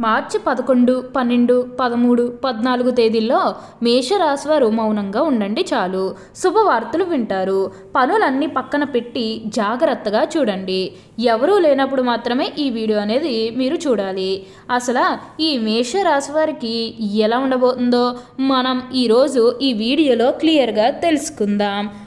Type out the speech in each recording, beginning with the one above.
మార్చి పదకొండు పన్నెండు పదమూడు పద్నాలుగు తేదీల్లో మేషరాశి వారు మౌనంగా ఉండండి చాలు. శుభవార్తలు వింటారు. పనులన్నీ పక్కన పెట్టి జాగ్రత్తగా చూడండి. ఎవరూ లేనప్పుడు మాత్రమే ఈ వీడియో అనేది మీరు చూడాలి. అసలు ఈ మేషరాశి వారికి ఎలా ఉండబోతుందో మనం ఈరోజు ఈ వీడియోలో క్లియర్గా తెలుసుకుందాం.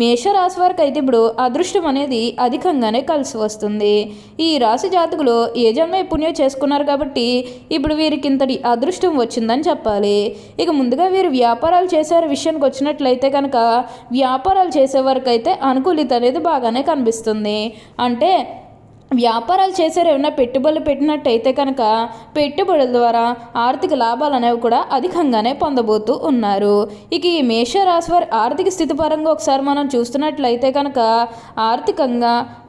మేషరాశి వారికి అయితే ఇప్పుడు అదృష్టం అనేది అధికంగానే కలిసి వస్తుంది. ఈ రాశి జాతకులు ఏ జన్మ పుణ్యం చేసుకున్నారు కాబట్టి ఇప్పుడు వీరికి ఇంతటి అదృష్టం వచ్చిందని చెప్పాలి. ఇక ముందుగా వీరు వ్యాపారాలు చేసే విషయానికి వచ్చినట్లయితే కనుక వ్యాపారాలు చేసే వరకు అయితే అనుకూలిత అనేది బాగానే కనిపిస్తుంది. అంటే వ్యాపారాలు చేసారు ఏమైనా పెట్టుబడులు పెట్టినట్టయితే కనుక పెట్టుబడుల ద్వారా ఆర్థిక లాభాలు అనేవి కూడా అధికంగానే పొందబోతూ ఉన్నారు. ఇక ఈ మేషరాశి వారి ఆర్థిక స్థితి పరంగా ఒకసారి మనం చూస్తున్నట్లయితే కనుక ఆర్థికంగా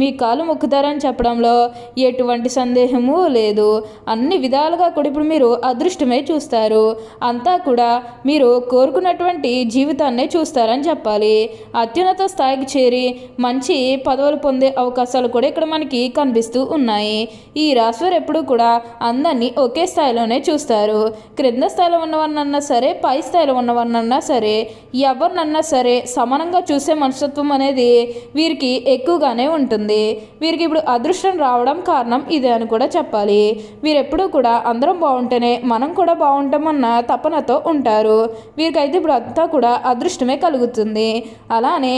మీ కాలు మొక్కుతారని చెప్పడంలో ఎటువంటి సందేహము లేదు. అన్ని విధాలుగా కూడా ఇప్పుడు మీరు అదృష్టమే చూస్తారు. అంతా కూడా మీరు కోరుకున్నటువంటి జీవితాన్నే చూస్తారని చెప్పాలి. అత్యున్నత స్థాయికి చేరి మంచి పదవులు పొందే అవకాశాలు కూడా ఇక్కడ మనకి కనిపిస్తూ ఉన్నాయి. ఈ రాశివారు ఎప్పుడూ కూడా అందరినీ ఒకే స్థాయిలోనే చూస్తారు. క్రింద స్థాయిలో ఉన్నవారినన్నా సరే పై స్థాయిలో ఉన్నవారినన్నా సరే ఎవరినన్నా సరే సమానంగా చూసే మనస్తత్వం అనేది వీరికి ఎక్కువగానే ఉంటుంది. ఉంటుంది. వీరికి ఇప్పుడు అదృష్టం రావడం కారణం ఇదే అని కూడా చెప్పాలి. వీరెప్పుడూ కూడా అందరం బాగుంటేనే మనం కూడా బాగుంటామన్న తపనతో ఉంటారు. వీరికైతే ఇప్పుడు అంతా కూడా అదృష్టమే కలుగుతుంది. అలానే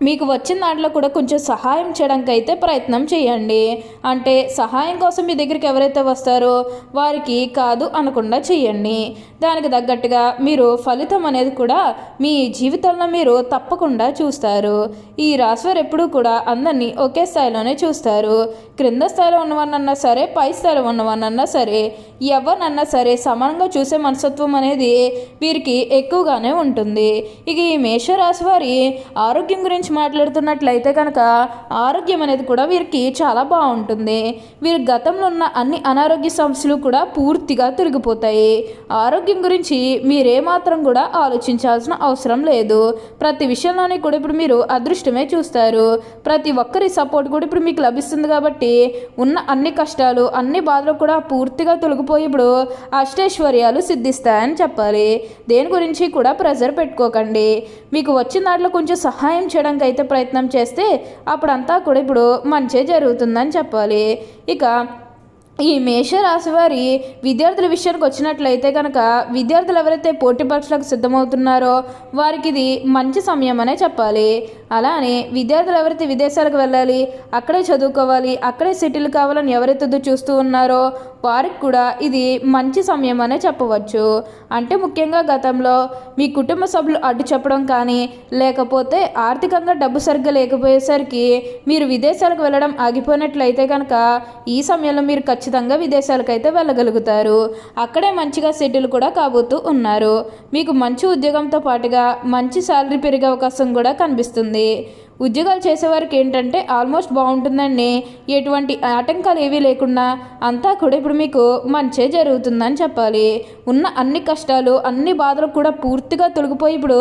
మీకు వచ్చిన దాంట్లో కూడా కొంచెం సహాయం చేయడానికి అయితే ప్రయత్నం చేయండి. అంటే సహాయం కోసం మీ దగ్గరికి ఎవరైతే వస్తారో వారికి కాదు అనకుండా చేయండి. దానికి తగ్గట్టుగా మీరు ఫలితం అనేది కూడా మీ జీవితంలో మీరు తప్పకుండా చూస్తారు. ఈ రాశివారు ఎప్పుడూ కూడా అందరినీ ఒకే స్థాయిలోనే చూస్తారు. క్రింద స్థాయిలో ఉన్నవాడినన్నా సరే పై స్థాయిలో ఉన్నవాడినన్నా సరే ఎవరినన్నా సరే సమానంగా చూసే మనస్తత్వం అనేది వీరికి ఎక్కువగానే ఉంటుంది. ఇక ఈ మేషరాశి వారి ఆరోగ్యం గురించి గురించి మాట్లాడుతున్నట్లయితే కనుక ఆరోగ్యం అనేది కూడా వీరికి చాలా బాగుంటుంది. వీరి గతంలో ఉన్న అన్ని అనారోగ్య సమస్యలు కూడా పూర్తిగా తొలగిపోతాయి ఆరోగ్యం గురించి మీరేమాత్రం కూడా ఆలోచించాల్సిన అవసరం లేదు. ప్రతి విషయంలోనే కూడా ఇప్పుడు మీరు అదృష్టమే చూస్తారు. ప్రతి ఒక్కరి సపోర్ట్ కూడా ఇప్పుడు మీకు లభిస్తుంది కాబట్టి ఉన్న అన్ని కష్టాలు అన్ని బాధలు కూడా పూర్తిగా తొలగిపోయి ఇప్పుడు అష్టైశ్వర్యాలు సిద్ధిస్తాయని చెప్పాలి. దేని గురించి కూడా ప్రెజర్ పెట్టుకోకండి. మీకు వచ్చిన దాంట్లో కొంచెం సహాయం చేయడం చేయడానికి అయితే ప్రయత్నం చేస్తే అప్పుడంతా కూడా ఇప్పుడు మంచి జరుగుతుందని చెప్పాలి. ఇక ఈ మేషరాశి వారి విద్యార్థుల విషయానికి వచ్చినట్లయితే కనుక విద్యార్థులు ఎవరైతే పోటీ పరీక్షలకు సిద్ధమవుతున్నారో వారికి ఇది మంచి సమయం అనే చెప్పాలి. అలానే విద్యార్థులు ఎవరైతే విదేశాలకు వెళ్ళాలి అక్కడే చదువుకోవాలి అక్కడే సెటిల్ కావాలని ఎవరైతే చూస్తూ ఉన్నారో వారికి కూడా ఇది మంచి సమయం అనే చెప్పవచ్చు. అంటే ముఖ్యంగా గతంలో మీ కుటుంబ సభ్యులు అడ్డు చెప్పడం కానీ లేకపోతే ఆర్థికంగా డబ్బు సరిగ్గా లేకపోయేసరికి మీరు విదేశాలకు వెళ్ళడం ఆగిపోయినట్లయితే కనుక ఈ సమయంలో మీరు ఖచ్చితంగా విదేశాలకు అయితే వెళ్ళగలుగుతారు. అక్కడే మంచిగా సెటిల్ కూడా కాబోతూ ఉన్నారు. మీకు మంచి ఉద్యోగంతో పాటుగా మంచి శాలరీ పెరిగే అవకాశం కూడా కనిపిస్తుంది. ఉద్యోగాలు చేసేవారికి ఏంటంటే ఆల్మోస్ట్ బాగుంటుందండి. ఎటువంటి ఆటంకాలు ఏవీ లేకుండా అంతా కూడా ఇప్పుడు మీకు మంచే జరుగుతుందని చెప్పాలి. ఉన్న అన్ని కష్టాలు అన్ని బాధలు కూడా పూర్తిగా తొలగిపోయి ఇప్పుడు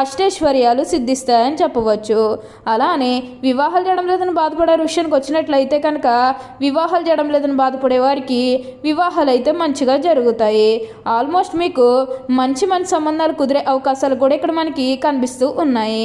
అష్టైశ్వర్యాలు సిద్ధిస్తాయని చెప్పవచ్చు. అలానే వివాహాలు చేయడం లేదని బాధపడే విషయానికి వచ్చినట్లయితే కనుక వివాహాలు చేయడం లేదని బాధపడే వారికి వివాహాలు అయితే మంచిగా జరుగుతాయి. ఆల్మోస్ట్ మీకు మంచి మంచి సంబంధాలు కుదిరే అవకాశాలు కూడా ఇక్కడ మనకి కనిపిస్తూ ఉన్నాయి.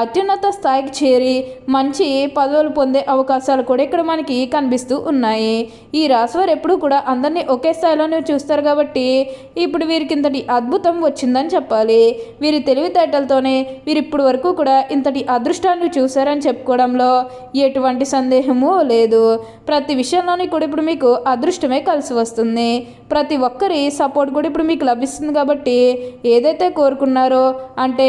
అత్యున్నత స్థాయికి చేరి మంచి పదవులు పొందే అవకాశాలు కూడా ఇక్కడ మనకి కనిపిస్తూ ఉన్నాయి. ఈ రాశివారు ఎప్పుడూ కూడా అందరినీ ఒకే స్థాయిలోనే చూస్తారు కాబట్టి ఇప్పుడు వీరికి ఇంతటి అద్భుతం వచ్చిందని చెప్పాలి. వీరి తెలివితేటలతోనే వీరు ఇప్పటి వరకు కూడా ఇంతటి అదృష్టాన్ని చూశారని చెప్పుకోవడంలో ఎటువంటి సందేహము లేదు. ప్రతి విషయంలోనే కూడా ఇప్పుడు మీకు అదృష్టమే కలిసి వస్తుంది. ప్రతి ఒక్కరి సపోర్ట్ కూడా ఇప్పుడు మీకు లభిస్తుంది కాబట్టి ఏదైతే కోరుకున్నారో అంటే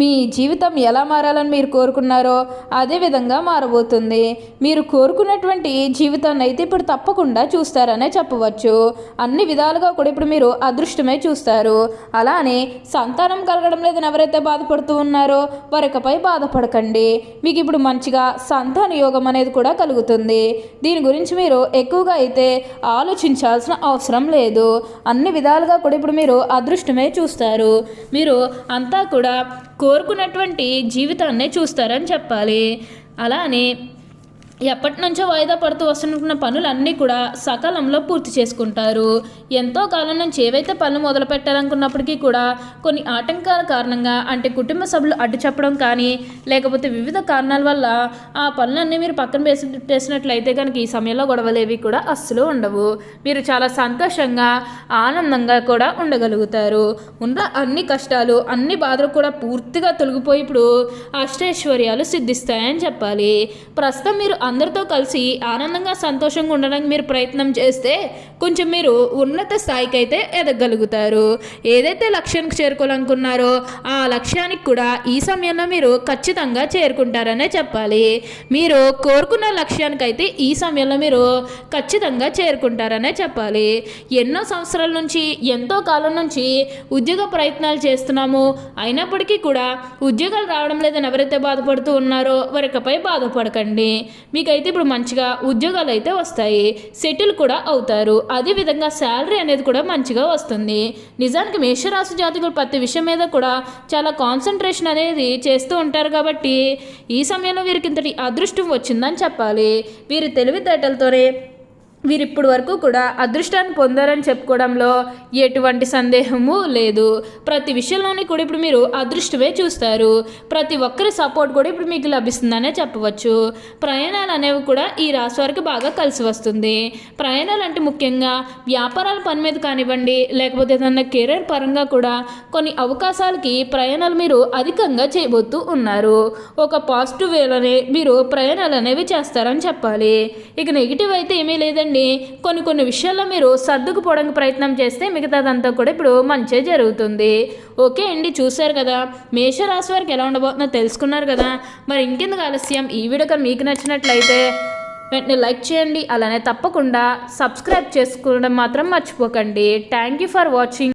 మీ జీవితం ఎలా మారాలని మీరు కోరుకున్నారో అదే విధంగా మారబోతుంది. మీరు కోరుకున్నటువంటి జీవితాన్ని అయితే ఇప్పుడు తప్పకుండా చూస్తారనే చెప్పవచ్చు. అన్ని విధాలుగా కూడా ఇప్పుడు మీరు అదృష్టమే చూస్తారు. అలానే సంతానం కలగడం లేదని ఎవరైతే బాధపడుతూ ఉన్నారో వారికపై బాధపడకండి. మీకు ఇప్పుడు మంచిగా సంతాన యోగం అనేది కూడా కలుగుతుంది. దీని గురించి మీరు ఎక్కువగా అయితే ఆలోచించాల్సిన అవసరం లేదు. అన్ని విధాలుగా కూడా ఇప్పుడు మీరు అదృష్టమే చూస్తారు. మీరు అంతా కూడా కోరుకున్నటువంటి జీవితాన్నే చూస్తారని చెప్పాలి. అలానే ఎప్పటి నుంచో వాయిదా పడుతూ వస్తున్న పనులన్నీ కూడా సకాలంలో పూర్తి చేసుకుంటారు. ఎంతో కాలం నుంచి ఏవైతే పనులు మొదలు పెట్టాలనుకున్నప్పటికీ కూడా కొన్ని ఆటంకాల కారణంగా అంటే కుటుంబ సభ్యులు అడ్డు చెప్పడం కానీ లేకపోతే వివిధ కారణాల వల్ల ఆ పనులన్నీ మీరు పక్కన వేసి వేసినట్లయితే కనుక ఈ సమయంలో గొడవలేవి కూడా అస్సలు ఉండవు. మీరు చాలా సంతోషంగా ఆనందంగా కూడా ఉండగలుగుతారు. ఉన్న అన్ని కష్టాలు అన్ని బాధలు కూడా పూర్తిగా తొలగిపోయి ఇప్పుడు అష్టైశ్వర్యాలు సిద్ధిస్తాయని చెప్పాలి. ప్రస్తుతం మీరు అందరితో కలిసి ఆనందంగా సంతోషంగా ఉండడానికి మీరు ప్రయత్నం చేస్తే కొంచెం మీరు ఉన్నత స్థాయికి అయితే ఎదగలుగుతారు. ఏదైతే లక్ష్యానికి చేరుకోవాలనుకున్నారో ఆ లక్ష్యానికి కూడా ఈ సమయంలో మీరు ఖచ్చితంగా చేరుకుంటారనే చెప్పాలి. మీరు కోరుకున్న లక్ష్యానికి అయితే ఈ సమయంలో మీరు ఖచ్చితంగా చేరుకుంటారనే చెప్పాలి. ఎన్నో సంవత్సరాల నుంచి ఎంతో కాలం నుంచి ఉద్యోగ ప్రయత్నాలు చేస్తున్నాము. అయినప్పటికీ కూడా ఉద్యోగాలు రావడం లేదని ఎవరైతే బాధపడుతూ ఉన్నారో వారికపై బాధపడకండి. మీకైతే ఇప్పుడు మంచిగా ఉద్యోగాలు అయితే వస్తాయి సెటిల్ కూడా అవుతారు. అదేవిధంగా శాలరీ అనేది కూడా మంచిగా వస్తుంది. నిజానికి మేషరాశి జాతకులు ప్రతి విషయం మీద కూడా చాలా కాన్సన్ట్రేషన్ అనేది చేస్తూ ఉంటారు కాబట్టి ఈ సమయంలో వీరికి ఇంతటి అదృష్టం వచ్చిందని చెప్పాలి. వీరి తెలివితేటలతోనే వీరు ఇప్పటి వరకు కూడా అదృష్టాన్ని పొందారని చెప్పుకోవడంలో ఎటువంటి సందేహము లేదు. ప్రతి విషయంలోని కూడా ఇప్పుడు మీరు అదృష్టమే చూస్తారు. ప్రతి ఒక్కరి సపోర్ట్ కూడా ఇప్పుడు మీకు లభిస్తుందనే చెప్పవచ్చు. ప్రయాణాలు అనేవి కూడా ఈ రాశి వారికి బాగా కలిసి వస్తుంది. ప్రయాణాలు అంటే ముఖ్యంగా వ్యాపారాల పని మీద కానివ్వండి లేకపోతే ఏదన్నా కెరీర్ పరంగా కూడా కొన్ని అవకాశాలకి ప్రయాణాలు మీరు అధికంగా చేయబోతూ ఉన్నారు. ఒక పాజిటివ్ వేలోనే మీరు ప్రయాణాలు అనేవి చేస్తారని చెప్పాలి. ఇక నెగిటివ్ అయితే ఏమీ లేదండి. కొన్ని కొన్ని విషయాల్లో మీరు సర్దుకుపోవడానికి ప్రయత్నం చేస్తే మిగతాదంతా కూడా ఇప్పుడు మంచి జరుగుతుంది. ఓకే అండి చూశారు కదా. మేషరాశి వారికి ఎలా ఉండబోతుందో తెలుసుకున్నారు కదా. మరి ఇంకెందుకు ఆలస్యం? ఈ వీడియో మీకు నచ్చినట్లయితే వెంటనే లైక్ చేయండి. అలానే తప్పకుండా సబ్స్క్రైబ్ చేసుకోవడం మాత్రం మర్చిపోకండి. Thank you for watching.